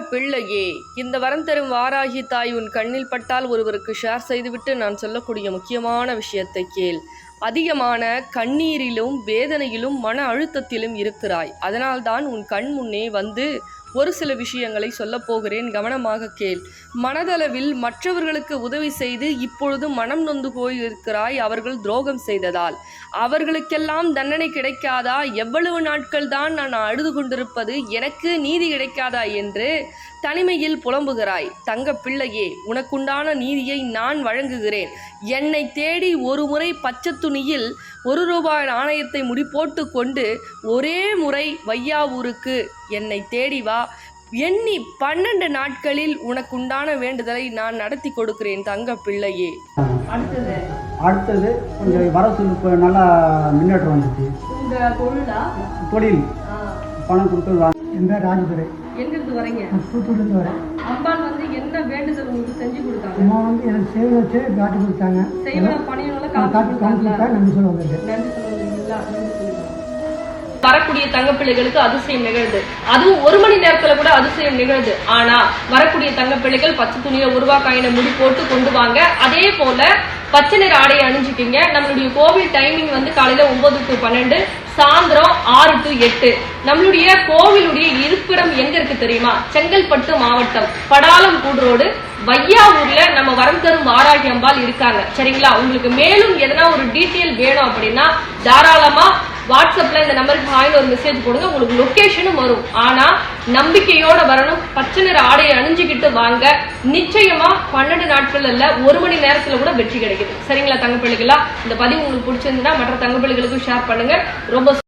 பிள்ளையே இந்த வரம் தரும் வாராகி தாய் உன் கண்ணில் பட்டால் ஒருவருக்கு ஷேர் செய்துவிட்டு நான் சொல்லக்கூடிய முக்கியமான விஷயத்தை கேள். அதிகமான கண்ணீரிலும் வேதனையிலும் மன அழுத்தத்திலும் இருக்கிறாய். அதனால்தான் உன் கண் முன்னே வந்து ஒரு சில விஷயங்களை சொல்லப் போகிறேன். கவனமாக கேள். மனதளவில் மற்றவர்களுக்கு உதவி செய்து இப்பொழுது மனம் நொந்து போயிருக்கிறாய். அவர்கள் துரோகம் செய்ததால். அவர்களுக்கெல்லாம் தண்டனை கிடைக்காதா? எவ்வளவு நாட்கள் தான் நான் அழுது கொண்டிருப்பது? எனக்கு நீதி கிடைக்காதா என்று தனிமையில் புலம்புகிறாய். தங்க பிள்ளையே உனக்குண்டான நீதியை நான் வழங்குகிறேன். என்னை தேடி ஒரு முறை பச்சை துணியில் ஒரு ரூபாய் நாணயத்தை முடி போட்டு கொண்டு ஒரே முறை வையாவூருக்கு என்னை தேடி வா. எண்ணி பன்னெண்டு நாட்களில் உனக்குண்டான வேண்டுதலை நான் நடத்தி கொடுக்கிறேன் தங்க பிள்ளையே அடுத்தது கொஞ்சம் வரசு இப்போ நல்லா முன்னேற்றம் வந்துச்சு. தொழில்? பணம் கொடுத்து என் பேர் ராஜதுரை? எங்கிருந்து வரீங்க? நான் தூத்துக்குடியிருந்து வரேன் அம்பாள் வந்து என்ன வேண்டுதல் உங்களுக்கு செஞ்சு கொடுத்தாங்க அம்மா வந்து எனக்கு சேவை வச்சு காட்டி கொடுத்தாங்க. காட்டி கொடுத்தா நன்றி சொல்ல வந்திருக்கேன் நன்றி சொல்லுவீங்களா வரக்கூடிய தங்க பிள்ளைகளுக்கு அதிசயம் நிகழுது அதுவும் ஒரு மணி நேரத்துல கூட அதிசயம் நிகழுது ஆனா வரக்கூடிய தங்க பிள்ளைகள் பச்சை துணியில உருவா காயின முடி போட்டு கொண்டு வாங்க. அதே போல பச்சை நிற ஆடையை அணிஞ்சுக்கிங்க. நம்மளுடைய கோவில் டைமிங் வந்து காலையில ஒன்பது டு பன்னெண்டு சாயந்தரம் ஆறு டு எட்டு. நம்மளுடைய கோவிலுடைய இருப்பிடம் எங்க இருக்கு தெரியுமா? செங்கல்பட்டு மாவட்டம் படாலம் கூடுரோடு வையாவூர்ல நம்ம வரம் தரும் வாராகி அம்பாள் இருக்காங்க. சரிங்களா? உங்களுக்கு மேலும் எதனா ஒரு டீட்டெயில் வேணும் அப்படின்னா தாராளமா வாட்ஸ்அப்ல இந்த நம்பருக்கு ஹாய்னு ஒரு மெசேஜ் போடுங்க. உங்களுக்கு லொகேஷனும் வரும். ஆனா நம்பிக்கையோட வரணும். பச்சை நிற ஆடையை அணிஞ்சுக்கிட்டு வாங்க. நிச்சயமா பன்னெண்டு நாட்கள் இல்ல ஒரு மணி நேரத்துல கூட வெற்றி கிடைக்குது. சரிங்களா தங்கப்பிள்ளைகளா இந்த பதிவு உங்களுக்கு பிடிச்சிருந்தா மற்ற தங்கப்பிள்ளைகளுக்கும் ஷேர் பண்ணுங்க. ரொம்ப